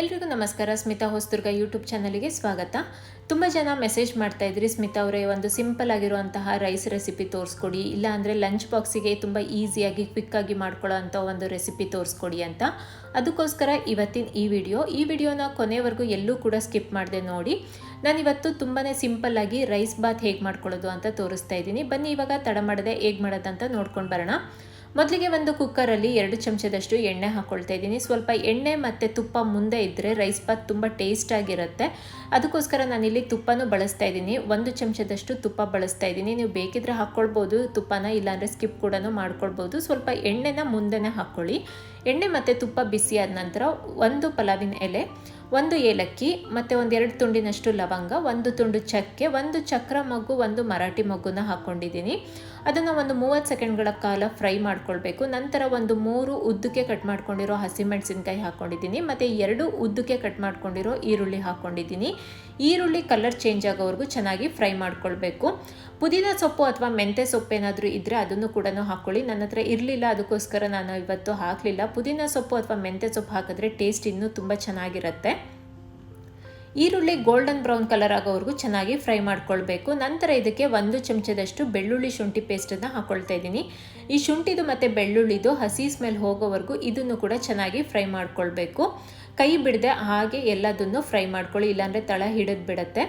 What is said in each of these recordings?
ಎಲ್ರಿಗೂ ನಮಸ್ಕಾರ. ಸ್ಮಿತಾ ಹೊಸದುರ್ಗ ಯೂಟ್ಯೂಬ್ ಚಾನಲಿಗೆ ಸ್ವಾಗತ. ತುಂಬ ಜನ ಮೆಸೇಜ್ ಮಾಡ್ತಾ ಇದ್ರಿ. ಸ್ಮಿತಾ ಅವರೇ, ಒಂದು ಸಿಂಪಲ್ ಆಗಿರುವಂತಹ ರೈಸ್ ರೆಸಿಪಿ ತೋರಿಸ್ಕೊಡಿ. ಇಲ್ಲ ಅಂದರೆ ಲಂಚ್ ಬಾಕ್ಸಿಗೆ ತುಂಬ ಈಸಿಯಾಗಿ ಕ್ವಿಕ್ಕಾಗಿ ಮಾಡ್ಕೊಳ್ಳೋ ಅಂಥ ಒಂದು ರೆಸಿಪಿ ತೋರಿಸ್ಕೊಡಿ ಅಂತ. ಅದಕ್ಕೋಸ್ಕರ ಇವತ್ತಿನ ಈ ವಿಡಿಯೋ ಈ ವಿಡಿಯೋನ ಕೊನೆವರೆಗೂ ಎಲ್ಲೂ ಕೂಡ ಸ್ಕಿಪ್ ಮಾಡಿದೆ ನೋಡಿ. ನಾನು ಇವತ್ತು ತುಂಬಾ ಸಿಂಪಲ್ಲಾಗಿ ರೈಸ್ ಬಾತ್ ಹೇಗೆ ಮಾಡ್ಕೊಳ್ಳೋದು ಅಂತ ತೋರಿಸ್ತಾ ಇದ್ದೀನಿ. ಬನ್ನಿ, ಇವಾಗ ತಡ ಮಾಡದೆ ಹೇಗೆ ಮಾಡೋದಂತ ನೋಡ್ಕೊಂಡು ಬರೋಣ. ಮೊದಲಿಗೆ ಒಂದು ಕುಕ್ಕರಲ್ಲಿ ಎರಡು ಚಮಚದಷ್ಟು ಎಣ್ಣೆ ಹಾಕ್ಕೊಳ್ತಾ ಇದ್ದೀನಿ. ಸ್ವಲ್ಪ ಎಣ್ಣೆ ಮತ್ತು ತುಪ್ಪ ಮುಂದೆ ಇದ್ದರೆ ರೈಸ್ ಬಾತ್ ತುಂಬ ಟೇಸ್ಟ್ ಆಗಿರುತ್ತೆ. ಅದಕ್ಕೋಸ್ಕರ ನಾನಿಲ್ಲಿ ತುಪ್ಪನೂ ಬಳಸ್ತಾ ಇದ್ದೀನಿ. ಒಂದು ಚಮಚದಷ್ಟು ತುಪ್ಪ ಬಳಸ್ತಾ ಇದ್ದೀನಿ. ನೀವು ಬೇಕಿದ್ರೆ ಹಾಕ್ಕೊಳ್ಬೋದು ತುಪ್ಪನ ಇಲ್ಲಾಂದರೆ ಸ್ಕಿಪ್ ಕೂಡ ಮಾಡ್ಕೊಳ್ಬೋದು. ಸ್ವಲ್ಪ ಎಣ್ಣೆನ ಮುಂದೆನೇ ಹಾಕ್ಕೊಳ್ಳಿ ಎಣ್ಣೆ ಮತ್ತು ತುಪ್ಪ ಬಿಸಿಯಾದ ನಂತರ ಒಂದು ಪಲಾವಿನ ಎಲೆ, ಒಂದು ಏಲಕ್ಕಿ ಮತ್ತು ಒಂದೆರಡು ತುಂಡಿನಷ್ಟು ಲವಂಗ, ಒಂದು ತುಂಡು ಚಕ್ಕೆ, ಒಂದು ಚಕ್ರ ಮಗ್ಗು ಒಂದು ಮರಾಠಿ ಮಗ್ಗುನ ಹಾಕ್ಕೊಂಡಿದ್ದೀನಿ ಅದನ್ನು ಒಂದು ಮೂವತ್ತು ಸೆಕೆಂಡ್ಗಳ ಕಾಲ ಫ್ರೈ ಮಾಡ್ಕೊಳ್ಬೇಕು. ನಂತರ ಒಂದು ಮೂರು ಉದ್ದಕ್ಕೆ ಕಟ್ ಮಾಡ್ಕೊಂಡಿರೋ ಹಸಿಮೆಣಸಿನ್ಕಾಯಿ ಹಾಕ್ಕೊಂಡಿದ್ದೀನಿ ಮತ್ತು ಎರಡು ಉದ್ದಕ್ಕೆ ಕಟ್ ಮಾಡ್ಕೊಂಡಿರೋ ಈರುಳ್ಳಿ ಹಾಕ್ಕೊಂಡಿದ್ದೀನಿ ಈರುಳ್ಳಿ ಕಲರ್ ಚೇಂಜ್ ಆಗೋವರೆಗೂ ಚೆನ್ನಾಗಿ ಫ್ರೈ ಮಾಡ್ಕೊಳ್ಬೇಕು. ಪುದೀನ ಸೊಪ್ಪು ಅಥವಾ ಮೆಂತೆ ಸೊಪ್ಪು ಏನಾದರೂ ಇದ್ದರೆ ಅದನ್ನು ಕೂಡ ಹಾಕ್ಕೊಳ್ಳಿ ನನ್ನ ಹತ್ರ ಇರಲಿಲ್ಲ, ಅದಕ್ಕೋಸ್ಕರ ನಾನು ಇವತ್ತು ಹಾಕಲಿಲ್ಲ. ಪುದೀನ ಸೊಪ್ಪು ಅಥವಾ ಮೆಂತೆ ಸೊಪ್ಪು ಹಾಕಿದ್ರೆ ಟೇಸ್ಟ್ ಇನ್ನೂ ತುಂಬ ಚೆನ್ನಾಗಿರುತ್ತೆ. ಈರುಳ್ಳಿ ಗೋಲ್ಡನ್ ಬ್ರೌನ್ ಕಲರ್ ಆಗೋವರೆಗೂ ಚೆನ್ನಾಗಿ ಫ್ರೈ ಮಾಡ್ಕೊಳ್ಬೇಕು. ನಂತರ ಇದಕ್ಕೆ ಒಂದು ಚಮಚದಷ್ಟು ಬೆಳ್ಳುಳ್ಳಿ ಶುಂಠಿ ಪೇಸ್ಟನ್ನು ಹಾಕ್ಕೊಳ್ತಾ ಇದ್ದೀನಿ. ಈ ಶುಂಠಿದು ಮತ್ತು ಬೆಳ್ಳುಳ್ಳಿದು ಹಸಿ ಸ್ಮೆಲ್ ಹೋಗೋವರೆಗೂ ಇದನ್ನು ಕೂಡ ಚೆನ್ನಾಗಿ ಫ್ರೈ ಮಾಡ್ಕೊಳ್ಬೇಕು. ಕೈ ಬಿಡದೆ ಹಾಗೆ ಎಲ್ಲದನ್ನು ಫ್ರೈ ಮಾಡ್ಕೊಳ್ಳಿ, ಇಲ್ಲಾಂದರೆ ತಳ ಹಿಡಿದು ಬಿಡುತ್ತೆ.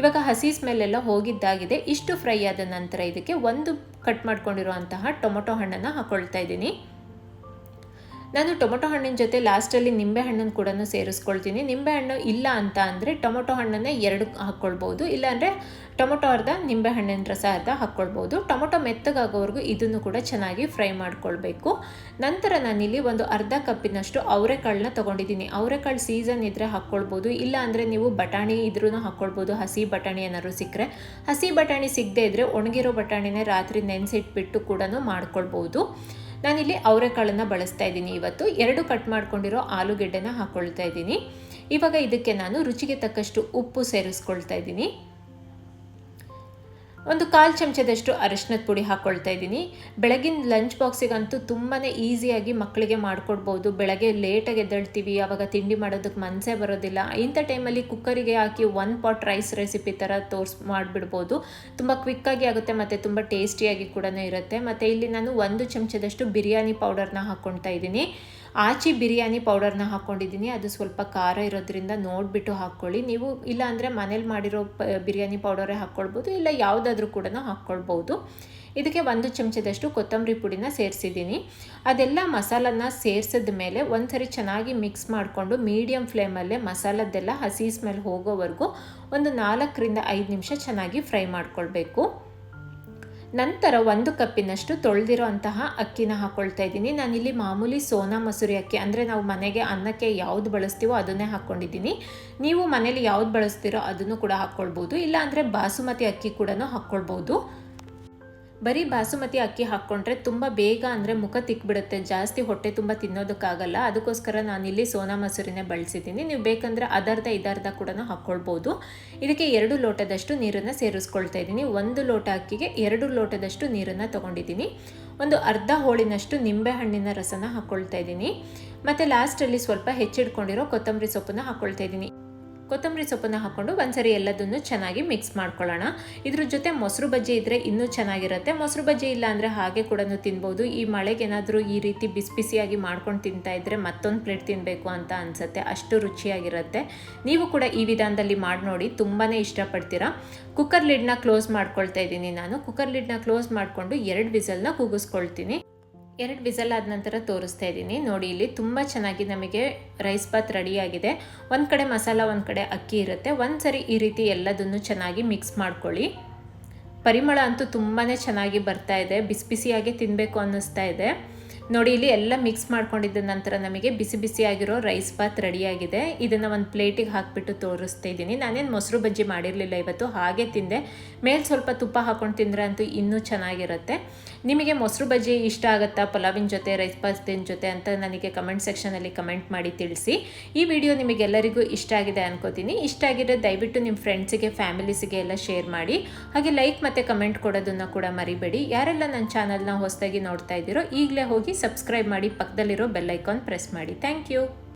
ಇವಾಗ ಹಸಿ ಸ್ಮೆಲ್ ಎಲ್ಲ ಹೋಗಿದ್ದಾಗಿದೆ. ಇಷ್ಟು ಫ್ರೈ ಆದ ನಂತರ ಇದಕ್ಕೆ ಒಂದು ಕಟ್ ಮಾಡ್ಕೊಂಡಿರುವಂತಹ ಟೊಮೊಟೊ ಹಣ್ಣನ್ನು ಹಾಕ್ಕೊಳ್ತಾ ಇದ್ದೀನಿ. ನಾನು ಟೊಮೊಟೊ ಹಣ್ಣಿನ ಜೊತೆ ಲಾಸ್ಟಲ್ಲಿ ನಿಂಬೆ ಹಣ್ಣನ್ನು ಕೂಡ ಸೇರಿಸ್ಕೊಳ್ತೀನಿ. ನಿಂಬೆ ಹಣ್ಣು ಇಲ್ಲ ಅಂತ ಅಂದರೆ ಟೊಮೊಟೊ ಹಣ್ಣನ್ನೇ ಎರಡು ಹಾಕ್ಕೊಳ್ಬೋದು. ಇಲ್ಲಾಂದರೆ ಟೊಮೊಟೊ ಅರ್ಧ, ನಿಂಬೆ ಹಣ್ಣಿನ ರಸ ಅರ್ಧ ಹಾಕ್ಕೊಳ್ಬೋದು. ಟೊಮೊಟೊ ಮೆತ್ತಗಾಗೋವರೆಗೂ ಇದನ್ನು ಕೂಡ ಚೆನ್ನಾಗಿ ಫ್ರೈ ಮಾಡ್ಕೊಳ್ಬೇಕು. ನಂತರ ನಾನಿಲ್ಲಿ ಒಂದು ಅರ್ಧ ಕಪ್ಪಿನಷ್ಟು ಅವರೆಕಾಳನ್ನ ತೊಗೊಂಡಿದ್ದೀನಿ. ಅವರೆಕಾಳು ಸೀಸನ್ ಇದ್ದರೆ ಹಾಕ್ಕೊಳ್ಬೋದು. ಇಲ್ಲ ಅಂದರೆ ನೀವು ಬಟಾಣಿ ಇದ್ರೂ ಹಾಕ್ಕೊಳ್ಬೋದು. ಹಸಿ ಬಟಾಣಿ ಏನಾದ್ರು ಸಿಕ್ಕರೆ. ಹಸಿ ಬಟಾಣಿ ಸಿಗದೆ ಇದ್ದರೆ ಒಣಗಿರೋ ಬಟಾಣಿನೇ ರಾತ್ರಿ ನೆನೆಸಿಟ್ಬಿಟ್ಟು ಕೂಡ ಮಾಡ್ಕೊಳ್ಬೋದು. ನಾನಿಲ್ಲಿ ಅವರೆಕಾಳನ್ನು ಬಳಸ್ತಾ ಇದ್ದೀನಿ. ಇವತ್ತು ಎರಡು ಕಟ್ ಮಾಡ್ಕೊಂಡಿರೋ ಆಲೂಗೆಡ್ಡೆನ ಹಾಕ್ಕೊಳ್ತಾ ಇದ್ದೀನಿ. ಇವಾಗ ಇದಕ್ಕೆ ನಾನು ರುಚಿಗೆ ತಕ್ಕಷ್ಟು ಉಪ್ಪು ಸೇರಿಸ್ಕೊಳ್ತಾ ಇದ್ದೀನಿ. ಒಂದು ಕಾಲು ಚಮಚದಷ್ಟು ಅರಿಶಿನದ ಪುಡಿ ಹಾಕ್ಕೊಳ್ತಾ ಇದ್ದೀನಿ. ಬೆಳಗಿನ ಲಂಚ್ ಬಾಕ್ಸಿಗಂತೂ ತುಂಬಾ ಈಸಿಯಾಗಿ ಮಕ್ಕಳಿಗೆ ಮಾಡಿಕೊಡ್ಬೋದು. ಬೆಳಗ್ಗೆ ಲೇಟಾಗಿ ಎದ್ದೇಳ್ತೀವಿ ಆವಾಗ ತಿಂಡಿ ಮಾಡೋದಕ್ಕೆ ಮನಸ್ಸೇ ಬರೋದಿಲ್ಲ. ಇಂಥ ಟೈಮಲ್ಲಿ ಕುಕ್ಕರಿಗೆ ಹಾಕಿ ಒನ್ ಪಾಟ್ ರೈಸ್ ರೆಸಿಪಿ ಥರ ತೋರ್ಸ್ ಮಾಡಿಬಿಡ್ಬೋದು. ತುಂಬ ಕ್ವಿಕ್ಕಾಗಿ ಆಗುತ್ತೆ ಮತ್ತು ತುಂಬ ಟೇಸ್ಟಿಯಾಗಿ ಕೂಡ ಇರುತ್ತೆ. ಮತ್ತು ಇಲ್ಲಿ ನಾನು ಒಂದು ಚಮಚದಷ್ಟು ಬಿರಿಯಾನಿ ಪೌಡರ್ನ ಹಾಕ್ಕೊಳ್ತಾ ಇದ್ದೀನಿ. ಆಚಿ ಬಿರಿಯಾನಿ ಪೌಡರ್ನ ಹಾಕ್ಕೊಂಡಿದ್ದೀನಿ ಅದು ಸ್ವಲ್ಪ ಖಾರ ಇರೋದ್ರಿಂದ ನೋಡಿಬಿಟ್ಟು ಹಾಕ್ಕೊಳ್ಳಿ. ನೀವು ಇಲ್ಲಾಂದರೆ ಮನೇಲಿ ಮಾಡಿರೋ ಬಿರಿಯಾನಿ ಪೌಡರೇ ಹಾಕ್ಕೊಳ್ಬೋದು. ಇಲ್ಲ ಯಾವುದಾದ್ರೂ ಕೂಡ ಹಾಕ್ಕೊಳ್ಬೋದು. ಇದಕ್ಕೆ ಒಂದು ಚಮಚದಷ್ಟು ಕೊತ್ತಂಬರಿ ಪುಡಿನ ಸೇರಿಸಿದ್ದೀನಿ. ಅದೆಲ್ಲ ಮಸಾಲನ್ನ ಸೇರಿಸಿದ ಮೇಲೆ ಒಂದ್ಸರಿ ಚೆನ್ನಾಗಿ ಮಿಕ್ಸ್ ಮಾಡಿಕೊಂಡು ಮೀಡಿಯಮ್ ಫ್ಲೇಮಲ್ಲೇ ಮಸಾಲದ್ದೆಲ್ಲ ಹಸಿ ಸ್ಮೆಲ್ ಹೋಗೋವರೆಗೂ ಒಂದು ನಾಲ್ಕರಿಂದ ಐದು ನಿಮಿಷ ಚೆನ್ನಾಗಿ ಫ್ರೈ ಮಾಡ್ಕೊಳ್ಬೇಕು. ನಂತರ ಒಂದು ಕಪ್ಪಿನಷ್ಟು ತೊಳೆದಿರೋ ಅಂತಹ ಅಕ್ಕಿನ ಹಾಕ್ಕೊಳ್ತಾ ಇದ್ದೀನಿ. ನಾನಿಲ್ಲಿ ಮಾಮೂಲಿ ಸೋನಾ ಮಸೂರಿ ಅಕ್ಕಿ, ಅಂದರೆ ನಾವು ಮನೆಗೆ ಅನ್ನಕ್ಕೆ ಯಾವ್ದು ಬಳಸ್ತೀವೋ ಅದನ್ನೇ ಹಾಕ್ಕೊಂಡಿದ್ದೀನಿ. ನೀವು ಮನೇಲಿ ಯಾವ್ದು ಬಳಸ್ತೀರೋ ಅದನ್ನು ಕೂಡ ಹಾಕ್ಕೊಳ್ಬೋದು. ಇಲ್ಲಾಂದರೆ ಬಾಸುಮತಿ ಅಕ್ಕಿ ಕೂಡ ಹಾಕ್ಕೊಳ್ಬೋದು. ಬರೀ ಬಾಸುಮತಿ ಅಕ್ಕಿ ಹಾಕ್ಕೊಂಡ್ರೆ ತುಂಬ ಬೇಗ ಅಂದರೆ ಮುಖ ತಿಕ್ಬಿಡುತ್ತೆ, ಜಾಸ್ತಿ ಹೊಟ್ಟೆ ತುಂಬ ತಿನ್ನೋದಕ್ಕಾಗಲ್ಲ. ಅದಕ್ಕೋಸ್ಕರ ನಾನಿಲ್ಲಿ ಸೋನಾ ಮಸೂರಿನೇ ಬಳಸಿದ್ದೀನಿ. ನೀವು ಬೇಕಂದರೆ ಅದರ್ಧ, ಇದರ್ಧ ಕೂಡ ಹಾಕ್ಕೊಳ್ಬೋದು. ಇದಕ್ಕೆ ಎರಡು ಲೋಟದಷ್ಟು ನೀರನ್ನು ಸೇರಿಸ್ಕೊಳ್ತಾ ಇದ್ದೀನಿ. ಒಂದು ಲೋಟ ಅಕ್ಕಿಗೆ ಎರಡು ಲೋಟದಷ್ಟು ನೀರನ್ನು ತೊಗೊಂಡಿದ್ದೀನಿ. ಒಂದು ಅರ್ಧ ಹೋಳಿನಷ್ಟು ನಿಂಬೆ ಹಣ್ಣಿನ ರಸನ ಹಾಕ್ಕೊಳ್ತಾ ಇದ್ದೀನಿ. ಮತ್ತು ಲಾಸ್ಟಲ್ಲಿ ಸ್ವಲ್ಪ ಹೆಚ್ಚಿಡ್ಕೊಂಡಿರೋ ಕೊತ್ತಂಬರಿ ಸೊಪ್ಪನ್ನು ಹಾಕ್ಕೊಳ್ತಾ ಇದ್ದೀನಿ. ಕೊತ್ತಂಬರಿ ಸೊಪ್ಪನ್ನ ಹಾಕ್ಕೊಂಡು ಒಂದ್ಸರಿ ಎಲ್ಲದನ್ನು ಚೆನ್ನಾಗಿ ಮಿಕ್ಸ್ ಮಾಡ್ಕೊಳ್ಳೋಣ. ಇದ್ರ ಜೊತೆ ಮೊಸರು ಬಜ್ಜಿ ಇದ್ದರೆ ಇನ್ನೂ ಚೆನ್ನಾಗಿರುತ್ತೆ. ಮೊಸರು ಬಜ್ಜಿ ಇಲ್ಲ ಅಂದರೆ ಹಾಗೆ ಕೂಡ ತಿನ್ಬೋದು. ಈ ಮಳೆಗೆ ಏನಾದರೂ ಈ ರೀತಿ ಬಿಸಿ ಬಿಸಿಯಾಗಿ ಮಾಡ್ಕೊಂಡು ತಿಂತಾ ಇದ್ರೆ ಮತ್ತೊಂದು ಪ್ಲೇಟ್ ತಿನ್ನಬೇಕು ಅಂತ ಅನ್ಸುತ್ತೆ. ಅಷ್ಟು ರುಚಿಯಾಗಿರುತ್ತೆ. ನೀವು ಕೂಡ ಈ ವಿಧಾನದಲ್ಲಿ ಮಾಡಿ ನೋಡಿ ತುಂಬಾ ಇಷ್ಟಪಡ್ತೀರಾ. ಕುಕ್ಕರ್ ಲಿಡ್ನ ಕ್ಲೋಸ್ ಮಾಡ್ಕೊಳ್ತಾ ಇದ್ದೀನಿ ನಾನು. ಕುಕ್ಕರ್ ಲಿಡ್ನ ಕ್ಲೋಸ್ ಮಾಡಿಕೊಂಡು ಎರಡು ವಿಸಲ್ನ ಕೂಗಿಸ್ಕೊಳ್ತೀನಿ ಎರಡು ವಿಸಲ್ ಆದ ನಂತರ ತೋರಿಸ್ತಾ ಇದ್ದೀನಿ. ನೋಡಿ, ಇಲ್ಲಿ ತುಂಬ ಚೆನ್ನಾಗಿ ನಮಗೆ ರೈಸ್ ಬಾತ್ ರೆಡಿಯಾಗಿದೆ. ಒಂದು ಕಡೆ ಮಸಾಲ, ಒಂದು ಕಡೆ ಅಕ್ಕಿ ಇರುತ್ತೆ. ಒಂದು ಸರಿ ಈ ರೀತಿ ಎಲ್ಲದನ್ನು ಚೆನ್ನಾಗಿ ಮಿಕ್ಸ್ ಮಾಡ್ಕೊಳ್ಳಿ. ಪರಿಮಳ ಅಂತೂ ತುಂಬಾ ಚೆನ್ನಾಗಿ ಬರ್ತಾ ಇದೆ. ಬಿಸಿ ಬಿಸಿಯಾಗಿ ತಿನ್ನಬೇಕು ಅನ್ನಿಸ್ತಾ ಇದೆ. ನೋಡಿ, ಇಲ್ಲಿ ಎಲ್ಲ ಮಿಕ್ಸ್ ಮಾಡ್ಕೊಂಡಿದ್ದ ನಂತರ ನಮಗೆ ಬಿಸಿ ಬಿಸಿಯಾಗಿರೋ ರೈಸ್ ಬಾತ್ ರೆಡಿಯಾಗಿದೆ ಇದನ್ನು ಒಂದು ಪ್ಲೇಟಿಗೆ ಹಾಕಿಬಿಟ್ಟು ತೋರಿಸ್ತಾ ಇದ್ದೀನಿ. ನಾನೇನು ಮೊಸರು ಬಜ್ಜಿ ಮಾಡಿರಲಿಲ್ಲ ಇವತ್ತು, ಹಾಗೆ ತಿಂದೆ. ಮೇಲೆ ಸ್ವಲ್ಪ ತುಪ್ಪ ಹಾಕೊಂಡು ತಿಂದರೆ ಅಂತೂ ಇನ್ನೂ ಚೆನ್ನಾಗಿರುತ್ತೆ. ನಿಮಗೆ ಮೊಸರು ಬಜ್ಜಿ ಇಷ್ಟ ಆಗುತ್ತಾ? ಪಲಾವಿನ ಜೊತೆ ರೈಸ್ ಬಾತಿನ ಜೊತೆ ಅಂತ ನನಗೆ ಕಮೆಂಟ್ ಸೆಕ್ಷನಲ್ಲಿ ಕಮೆಂಟ್ ಮಾಡಿ ತಿಳಿಸಿ. ಈ ವಿಡಿಯೋ ನಿಮಗೆಲ್ಲರಿಗೂ ಇಷ್ಟ ಆಗಿದೆ ಅನ್ಕೋತೀನಿ. ಇಷ್ಟ ಆಗಿದ್ರೆ ದಯವಿಟ್ಟು ನಿಮ್ಮ ಫ್ರೆಂಡ್ಸಿಗೆ ಫ್ಯಾಮಿಲೀಸಿಗೆ ಎಲ್ಲ ಶೇರ್ ಮಾಡಿ. ಹಾಗೆ ಲೈಕ್ ಮತ್ತು ಕಮೆಂಟ್ ಕೊಡೋದನ್ನು ಕೂಡ ಮರಿಬೇಡಿ. ಯಾರೆಲ್ಲ ನನ್ನ ಚಾನಲ್ನ ಹೊಸದಾಗಿ ನೋಡ್ತಾ ಇದ್ದೀರೋ, ಈಗಲೇ ಹೋಗಿ ಸಬ್ಸ್ಕ್ರೈಬ್ ಮಾಡಿ ಪಕ್ಕದಲ್ಲಿರೋ ಬೆಲ್ ಐಕಾನ್ ಪ್ರೆಸ್ ಮಾಡಿ. Thank you.